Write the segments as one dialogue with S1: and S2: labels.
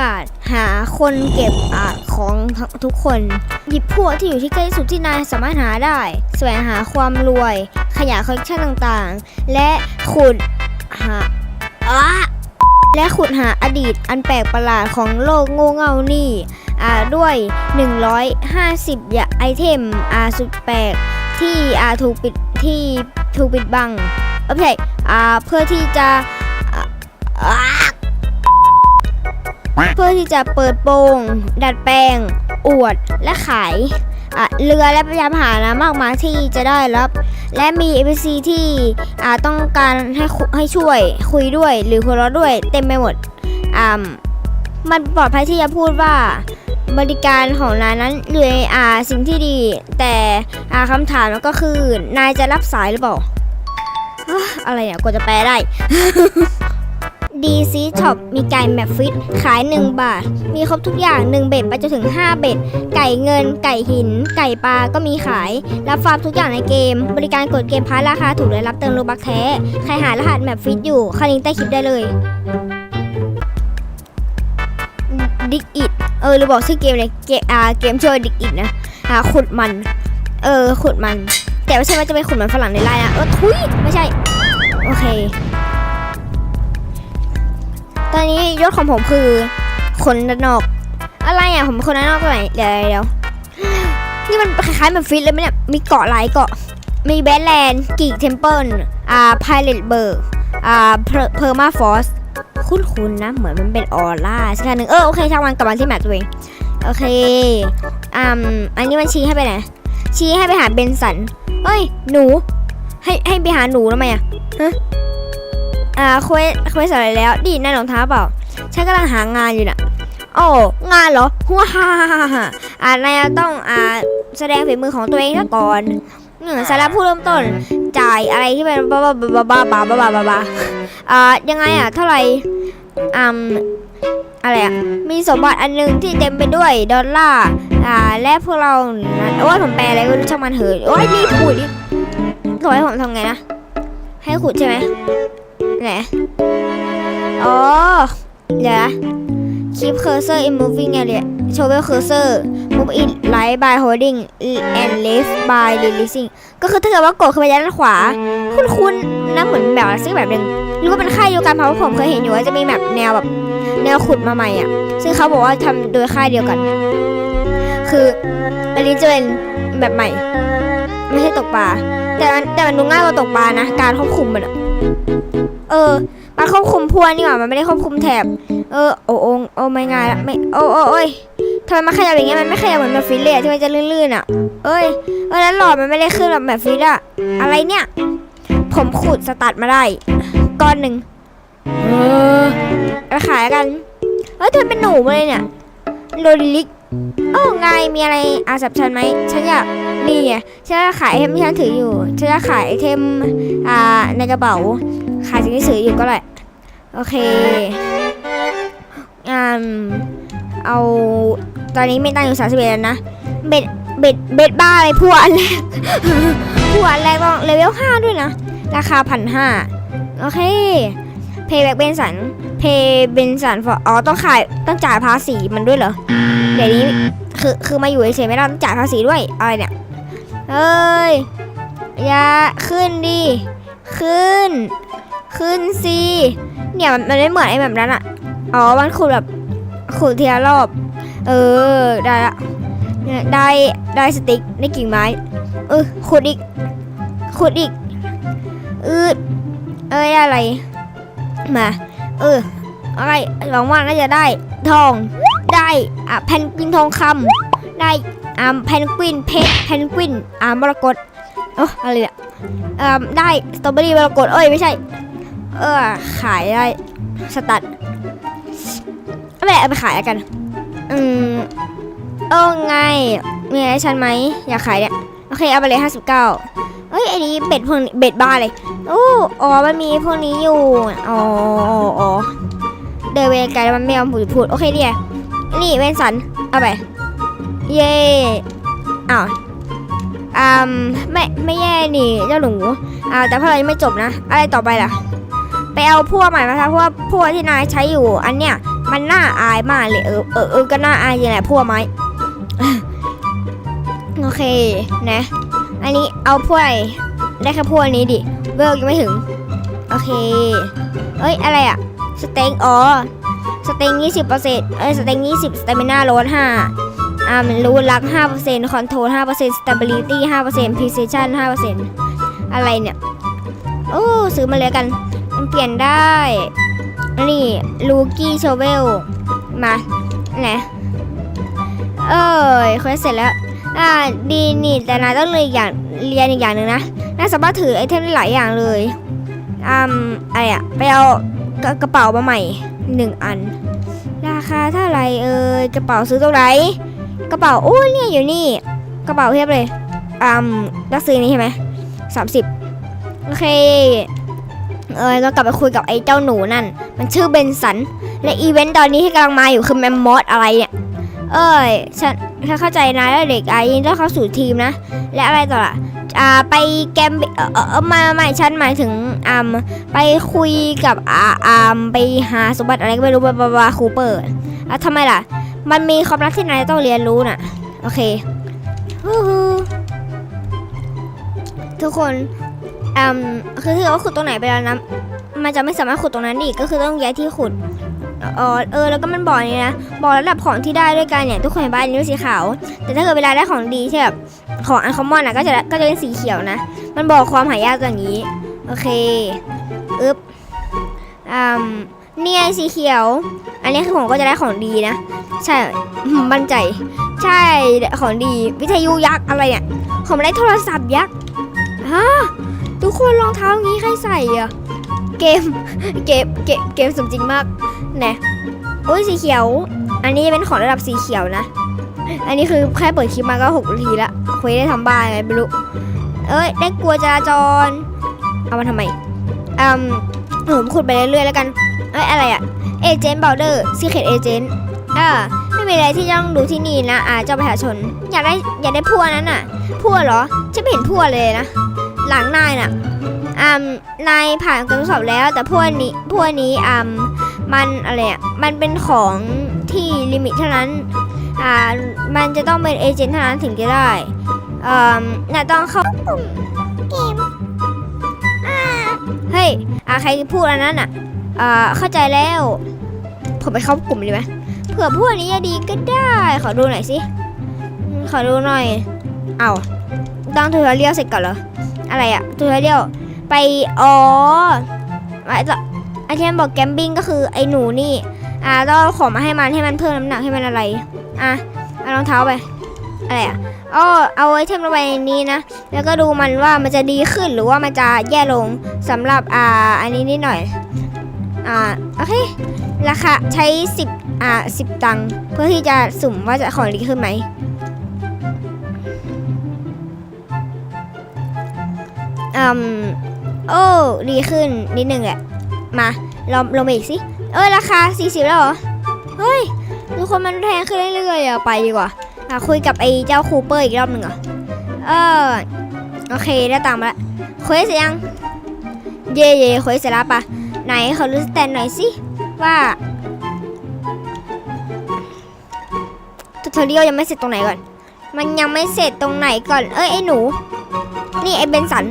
S1: กาศ หาคนเก็บอาของทุกคน หยิบพวกที่อยู่ที่ใกล้สุดที่นายสามารถหาได้ แสวงหาความรวย ขยายคอลเลคชันต่างๆ และขุดหาอะและขุดหาอดีตอันแปลกประหลาดของโลกโง่เง่านี่อ่าด้วย 150อย่าไอเทมอาสุดแปลกที่อาถูกปิดที่ถูกปิดบังเออไม่ใช่อาเพื่อที่จะอ่าอ่า เพื่อที่จะเปิดโปง ดัดแปลง อวดและขายเรือและพยานพาหนะมากมายที่จะได้รับ และมี NPC ที่อ่ต้องการให้ให้ช่วยคุยด้วยหรือหัวเราด้วยเต็มไปหมดมันปลอดภัยที่จะพูดว่าบริการของนายนั้นอยู่ในอ่าสิ่งที่ดี แต่อาคำถามก็คือนายจะรับสายหรือเปล่า อะอะไรเนี่ยกว่าจะแปลได้ DC Shop มีไก่แมปฟิตขาย 1 บาท มีครบทุกอย่าง 1 เบ็ดไปจนถึง 5 เบ็ด ไก่เงิน ไก่หิน ไก่ปลาก็มีขาย รับฟาร์มทุกอย่างในเกม บริการกดเกมพาร์ราคาถูกและรับเติมโลบักแท้ ใครหารหัสแมปฟิตอยู่เข้าลิงก์ใต้คลิปได้เลยดิกอิดเออหรือบอกชื่อเกมเลยเกมอ่าเกมชื่อดิกอิดนะอ่าขุดมัน เออขุดมัน แต่ไม่ใช่ว่าจะไปขุดมันฝรั่งในไร่นะเออทุยไม่ใช่ โอเค ตอนนี้ยศของผมคือคนด้านนอก อะไรอะผมคนด้านนอกตรงไหนเดี๋ยวเดี๋ยวนี่มันคล้ายๆแบบฟิตเลยไหมเนี่ยมีเกาะหลายเกาะ มีแบทแลนด์กีกเทมเพิลอ่าพายเลตเบิร์กอ่าเพอร์มาฟอสคุ้นๆนะ เหมือนมันเป็นออร่าสักอย่างหนึ่งเออโอเคช่างมันกลับมาที่แมปตัวเองโอเคอ่าอันนี้มันชี้ให้ไปไหนชี้ให้ไปหาเบนสันเฮ้ย หนู ให้ให้ไปหาหนูทำไมอะฮะ อ่าเควสเควสอะไรแล้วดีนั่นรองเท้าเปล่าฉันกำลังหางานอยู่น่ะ โอ้งานเหรอว้าฮ่าฮ่าฮ่าฮ่าอ่านายต้องอ่าแสดงฝีมือของตัวเองซะก่อนหนึ่งสาระผู้เริ่มต้นจ่ายอะไรที่เป็นบ้าบ้าบ้าบ้าบ้าบ้าบ้าบ้าบ้าอ่ายังไงอะเท่าไหร่อืมอะไรอะมีสมบัติอันหนึงที่เต็มไปด้วยดอลลาร์อ่าและพวกเรานั้นโอ้ยผมแปลอะไรก็รู้ช่างมันเถอะโอ้ยรีบขุดดิขอให้ผมทำไงนะให้ขุดใช่ไหม ไหนอ๋อเดี๋ยวนะ keep cursor in moving area shovel cursor move it right by holding and left by releasing ก็คือถ้าเกิดว่ากดขึ้นไปด้านขวา คุณคุณนะเหมือนแบบซึ่งแบบหนึ่งหรือว่าเป็นค่ายเดียวกันเพราะผมเคยเห็นอยู่ว่าจะมีแบบแนวแบบแนวขุดมาใหม่อะ ซึ่งเขาบอกว่าทำโดยค่ายเดียวกัน คืออันนี้จะเป็นแบบใหม่ ไม่ใช่ตกปลาแต่แต่มันดูง่ายกว่าตกปลานะ การควบคุมมันอะ เออ มันควบคุมพวนนี่หว่า มันไม่ได้ควบคุมแถบ เออ โอ้โอ้โอ้ไม่งายละไม่ โอ้โอ้โอ้ยทำไมมันขยับอย่างเงี้ย มันไม่ขยับเหมือนแบบฟิตเลยอะที่มันจะลื่นๆอะ เอ้ย เออแล้วหลอดมันไม่ได้ขึ้นแบบแบบฟิตอะอะไรเนี่ย ผมขุดสตาร์ทมาได้ ก้อนหนึ่งเออไปขายกัน เฮ้ยเธอเป็นหนูมาเลยเนี่ย โรลิลิกโอ้ไงมีอะไรอาสับฉันไหมฉันอยากนี่ไงฉันจะขายไอเทมที่ฉันถืออยู่ ฉันจะขายไอเทมอ่าในกระเป๋า ขายสิ่งที่ซื้ออยู่ก็ได้โอเคอืมเอาตอนนี้มีตังอยู่สามสิบเอ็ดแล้วนะ เบ็ดเบ็ดเบ็ดบ้าอะไรพวกอันแรกพวกอันแรกต้องเลเวลห้าด้วยนะ ราคาพันห้าโอเค เพย์แบ็กเบนสัน เพย์เบนสันฟออ๋อต้องขายต้องจ่ายภาษีมันด้วยเหรอ เดี๋ยวนี้คือคือมาอยู่เฉยไม่ได้ต้องจ่ายภาษีด้วยอะไรเนี่ยเอ้ยอย่าขึ้นดิ ขึ้น ขึ้นสิเนี่ยมันไม่เหมือนไอ้แบบนั้นอะอ๋อมันขุดแบบขุดทีละรอบ เออได้ละเนี่ยได้ได้สติ๊กได้กิ่งไม้ เออขุดอีกขุดอีกอืดเอ้ยอะไร มา เอออะไรหวังว่าน่าจะได้ทองได้อะแพนกวินทองคำได้อ่าแพนกวินเพชรแพนกวินอ่ามรกตโอ้อะไรเนี่ยอ่าได้สตรอเบอรี่มรกตเอ้ยไม่ใช่ เออขายได้สตัดเอาไปเอาไปขายแล้วกัน อืมเออไง มีอะไรให้ฉันไหมอยากขายเนี่ย โอเค เอาไปเลยห้าสิบเก้าเอ้ยไอ้นี้เบ็ดพวกเบ็ดบ้าเลยโอ้อ๋อ มันมีพวกนี้อยู่ อ๋ออ๋อเดินไปไกลแล้วมันไม่ยอมพูดพูด โอเคเนี่ยนี่เวนสัน เอาไป เย่อ้าวอืมไม่ ไม่แย่นี่เจ้าหนูอ่าแต่พวกเรายังไม่จบนะ อะไรต่อไปล่ะ ไปเอาพวกใหม่มาครับเพราะว่าพวกที่นายใช้อยู่ อันเนี้ยมันน่าอายมากเลยเออเออเออก็น่าอายยังไงพวกไม้โอเคนะ อันนี้เอาพวกไรได้แค่พวกนี้ดิเวลยังไม่ถึง โอเคเอ้ยอะไรอะสเต็งอ๋อสเต็งยี่สิบเปอร์เซ็นต์เอ้ยสเต็งยี่สิบสเตมิน่าลดห้าอ่ามันรู้รักห้าเปอร์เซ็นต์คอนโทรลห้าเปอร์เซ็นต์สเตบิลิตี้ห้าเปอร์เซ็นต์พรีซิชันห้าเปอร์เซ็นต์อะไรเนี่ยโอ้ซื้อมาเลยกัน มันเปลี่ยนได้นนี้ลูกี้โชเวล มาไหนเอ้ยคุยเสร็จแล้ว อ่า ดีนี่แต่นายต้องเรียนอีกอย่างเรียนอีกอย่างหนึ่งนะนายสามารถถือไอเทมได้หลายอย่างเลยอืมอะไรอะไปเอากระกระเป๋ามาใหม่หนึ่งอัน ราคาเท่าไหร่เอ่ยกระเป๋าซื้อตรงไหนกระเป๋าโอ้เนี่ยอยู่นี่ กระเป๋าเทียบเลยอืมรักซื้อนี่ใช่ไหมสามสิบโอเค เอ้ยก็กลับไปคุยกับไอ้เจ้าหนูนั่น มันชื่อเบนสัน และอีเวนต์ตอนนี้ที่กำลังมาอยู่คือแมมมอสอะไรเนี่ย เอ้ยฉันฉันเข้าใจนะแล้วเด็กไอ้ยินต้องเข้าสู่ทีมนะ และอะไรต่อล่ะอ่าไปแกมเออม่ไม่ไม่ฉันหมายถึงอ่าไปคุยกับอ่าอ่าไปหาสมบัติอะไรก็ไม่รู้บาบาบาคูเปอร์อะทำไมล่ะ มันมีความรักที่นายต้องเรียนรู้น่ะ โอเคฮู้ฮู้ทุกคน อืมคือถ้าเกิดว่าขุดตรงไหนไปแล้วนะมันจะไม่สามารถขุดตรงนั้นอีกก็คือต้องย้ายที่ขุดอ๋อเออแล้วก็มันบอกนี่นะบอกระดับของที่ได้ด้วยกันเนี่ยทุกคนเห็นบ้านนี้สีขาว แต่ถ้าเกิดเวลาได้ของดีที่แบบของอันคอมมอนอะก็จะก็จะเป็นสีเขียวนะ มันบอกความหายากอย่างนี้ โอเคอึ๊บอืมเนี่ยสีเขียว อันนี้คือผมก็จะได้ของดีนะ ใช่มั่นใจ ใช่ของดีวิทยุยักษ์อะไรเนี่ยผมได้โทรศัพท์ยักษ์ฮะ ทุกคนรองเท้างี้ใครใส่อะเกมเกมเกมเกมสมจริงมากแน่โอ้ยสีเขียว อันนี้เป็นของระดับสีเขียวนะ อันนี้คือแค่เปิดคลิปมาก็6นาทีละคุยได้ทำบ้านอะไรไม่รู้เอ้ยได้กลัวจราจร เอามาทำไมอืมผมขุดไปเรื่อยๆแล้วกัน เอ้ยอะไรอะเอเจนต์บอลเดอร์ซีเคทเอเจนต์อ่าไม่มีอะไรที่ต้องดูที่นี่นะ อ่าเจ้าประชาชน อยากได้อยากได้พัวนั้นน่ะพัวเหรอฉันไม่เห็นพัวเลยนะ หลังนายน่ะอ่านายผ่านการทดสอบแล้ว แต่พวกนี้พวกนี้อ่ามันอะไรอะมันเป็นของที่ลิมิตเท่านั้นอ่ามันจะต้องเป็นเอเจนต์เท่านั้นถึงจะได้อ่าน่าต้องเข้าปุ่มเกมเฮ้ยอ่าใครพูดอันนั้นอะอ่าเข้าใจแล้วผมไปเข้ากลุ่มเลยไหมเผื่อพวกนี้จะดีก็ได้ ขอดูหน่อยสิ ขอดูหน่อย เอาต้องทูทอเรียลเสร็จก่อนเหรอ อะไรอะทูทอเรียลไปอ๋อไอ้ต่อไอเทมบอกแกมบิ้งก็คือไอหนูนี่ อ่าต้องของมาให้มันให้มันเพิ่มน้ำหนักให้มันอะไรอะเอารองเท้าไปอะไรอะอ๋อเอาไอเทมลงไปในนี้นะ แล้วก็ดูมันว่ามันจะดีขึ้นหรือว่ามันจะแย่ลงสำหรับอ่าอันนี้นิดหน่อย อ่าโอเคราคาใช้ 10 อ่า10 ตังค์เพื่อที่จะสุ่มว่าจะของดีขึ้นไหม อืมโอ้ดีขึ้นนิดนึงแหละมาลองลงไปอีกสิเอ้ยราคา 40 แล้วเหรอ เฮ้ยทุกคนมันแพงขึ้นเรื่อยๆอะไปดีกว่าอะคุยกับไอ้เจ้าคูเปอร์อีกรอบหนึ่งเหรอเออโอเคได้ตังค์มาละคุยเสร็จยัง เย่เย่คุยเสร็จแล้วปะไหนเขอรู้สแตนหน่อยสิว่าทูทอเรียลยังไม่เสร็จตรงไหนก่อน มันยังไม่เสร็จตรงไหนก่อน เอ้ยไอ้หนู นี่ไอ้เบนสัน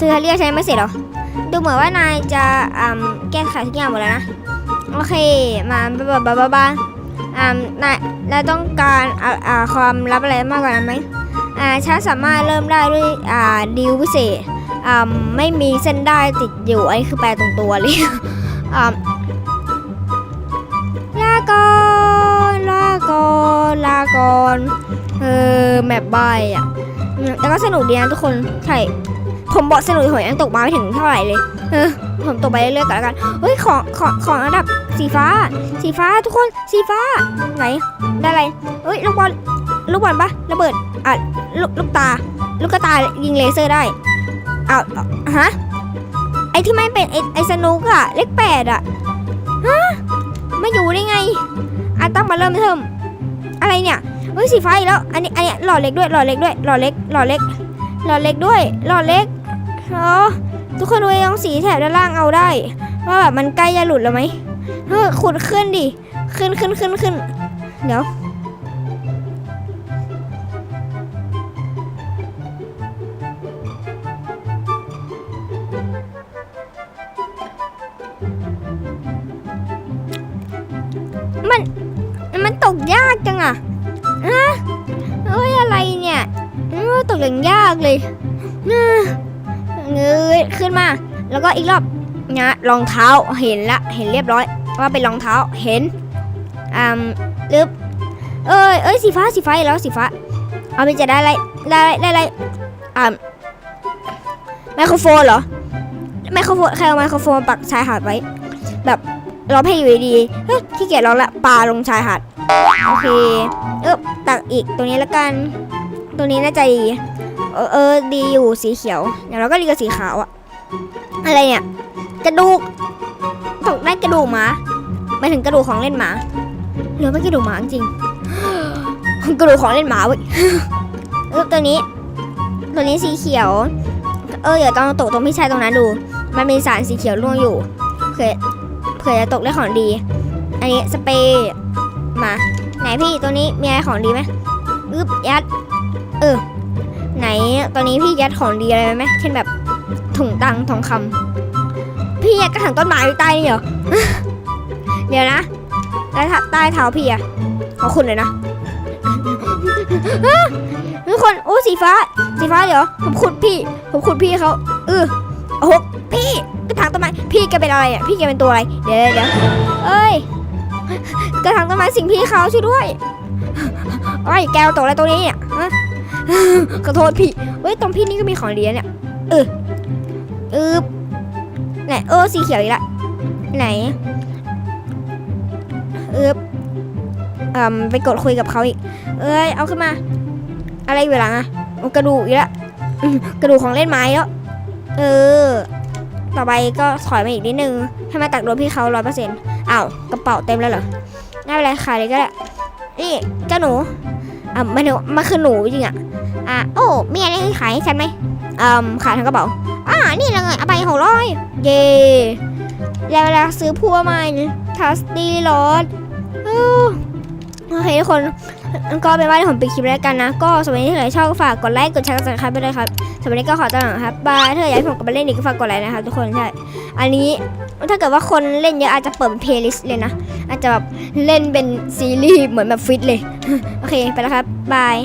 S1: ทูทอเรียใช้ไม่เสร็จเหรอ ดูเหมือนว่านายจะแก้ไขทุกอย่างหมดแล้วนะ โอเค มาบ้าบ้าบ้าบ้าอ่านายนายต้องการอ่าความลับอะไรมากกว่านั้นไหมอ่าฉันสามารถเริ่มได้ด้วยอ่าดิวพิเศษอ่าไม่มีเส้นได้ติดอยู่ไอ้คือแปลตรงตัวเลยอ่าลาก่อนลาก่อนลาก่อนเออแมปใบอะแต่ก็สนุกดีนะทุกคน ใช่ ผมบอกสนุกหอยยังตกมาไม่ถึงเท่าไหร่เลย เออ ผมตกไปเรื่อยๆก่อนแล้วกัน เฮ้ย ของ ของ ของระดับสีฟ้า สีฟ้าทุกคน สีฟ้า ไหน ได้อะไร เฮ้ย ลูกบอล ลูกบอลปะระเบิด อะ ลูก ลูกตา ลูกกระตายิงเลเซอร์ได้อ้าวฮะ ไอที่ไม่เป็นไอไอสนุกอะเลขแปดอะฮะ ไม่อยู่ได้ไงอะต้องมาเริ่มเทิมอะไรเนี่ย เฮ้ย สีฟ้าอีกแล้ว อันนี้ อันนี้หล่อเล็กด้วย หล่อเล็กด้วย หล่อเล็ก หล่อเล็ก หล่อเล็กด้วย หล่อเล็ก อ๋อทุกคนดูยังสีแถบด้านล่างเอาได้ ว่าแบบมันใกล้จะหลุดแล้วไหมเออขุดขึ้นดิ ขึ้นขึ้นขึ้นขึ้น เดี๋ยว มัน มันตกยากจังอะอะเอ้ยอะไรเนี่ย ตกอย่างยากเลยน่า เงยขึ้นมา แล้วก็อีกรอบนะรองเท้าเห็นละเห็นเรียบร้อย ว่าเป็นรองเท้าเห็นอ่าลึบเอ้ยเอ้ยสีฟ้าสีฟ้าแล้วสีฟ้าเอาไปจะได้อะไรได้ได้อะไรอ่าไมโครโฟนเหรอไมโครโฟนใครเอาไมโครโฟนปักชายหาดไว้ แบบร้องเพลงอยู่ดีเฮ้ยขี้เกียจร้องละปาลงชายหาดโอเคเออตักอีกตัวนี้ละกัน ตัวนี้น่าจะดี เออเออดีอยู่สีเขียวอย่างเราก็ดีกับสีขาวอะอะไรเนี่ยกระดูกตกได้กระดูกหมาหมายถึงกระดูกของเล่นหมาหรือไม่กระดูกหมาจริงกระดูกของเล่นหมาเว้ยเออตัวนี้ ตัวนี้สีเขียว เออเดี๋ยวต้องตกตรงพี่ชายตรงนั้นดู มันมีสารสีเขียวร่วงอยู่เผื่อเผื่อจะตกได้ของดี อันนี้สเปรย์มา ไหนพี่ตัวนี้มีอะไรของดีไหมอึ๊บยัด เออ ไหนตอนนี้พี่ยัดของดีอะไรไหมเช่นแบบถุงตังทองคำพี่ยัดกระถางต้นไม้ไว้ใต้นี่เหรอเดี๋ยวนะแล้วถ้าใต้เท้าพี่อะขอบคุณเลยนะทุกคนโอ้สีฟ้า สีฟ้าเดี๋ยวผมขุดพี่ ผมขุดพี่เขาเออโอ้โหพี่กระถางต้นไม้พี่แกเป็นอะไรอะพี่แกเป็นตัวอะไร เดี๋ยวเดี๋ยวเอ้ยกระถางต้นไม้สิ่งพี่เขาช่วยด้วยไอ้ยแกวตกอะไรตรงนี้เนี่ยฮะ ขอโทษพี่เฮ้ยตรงพี่นี่ก็มีของดีนะเนี่ยเออเออไหนเออสีเขียวอีกละไหนเออเอ่มไปกดคุยกับเขาอีก เอ้ยเอาขึ้นมา อะไรอยู่หลังอะกระดูกอีกล้วอืมกระดูกของเล่นไม้แล้วเออ ต่อไปก็ถอยมาอีกนิดนึงให้มาตักโดนพี่เขาร้อยเปอร์เซ็นต์อ้าวกระเป๋าเต็มแล้วเหรอไม่เป็นไรขายเลยก็ได้นี่เจ้าหนู อะมันมันคือหนูจริงอะอะโอ้มีอะไรให้ขายให้ฉันไหมอ่าขายทั้งกระเป๋าอ่านี่เลยเอาไปหกร้อยเย่แล้วเวลาซื้อพัวใหม่ทัสตี้รถโอเคทุกคน ก็เป็นว่าที่ผมปิดคลิปแล้วกันนะ ก็สำหรับที่ใครชอบก็ฝากกดไลค์ กดแชร์กดซับสไครป์ไปเลยครับสำหรับวันนี้ก็ขอตัวลาครับ บาย ถ้าอยากให้ผมกลับมาเล่นอีกก็ฝากกดไลค์นะครับทุกคนใช่ อันนี้ถ้าเกิดว่าคนเล่นเยอะอาจจะเปิดเป็นเพลย์ลิสต์เลยนะ อาจจะแบบเล่นเป็นซีรีส์เหมือนแบบฟิตเลย โอเค ไปแล้วครับ บาย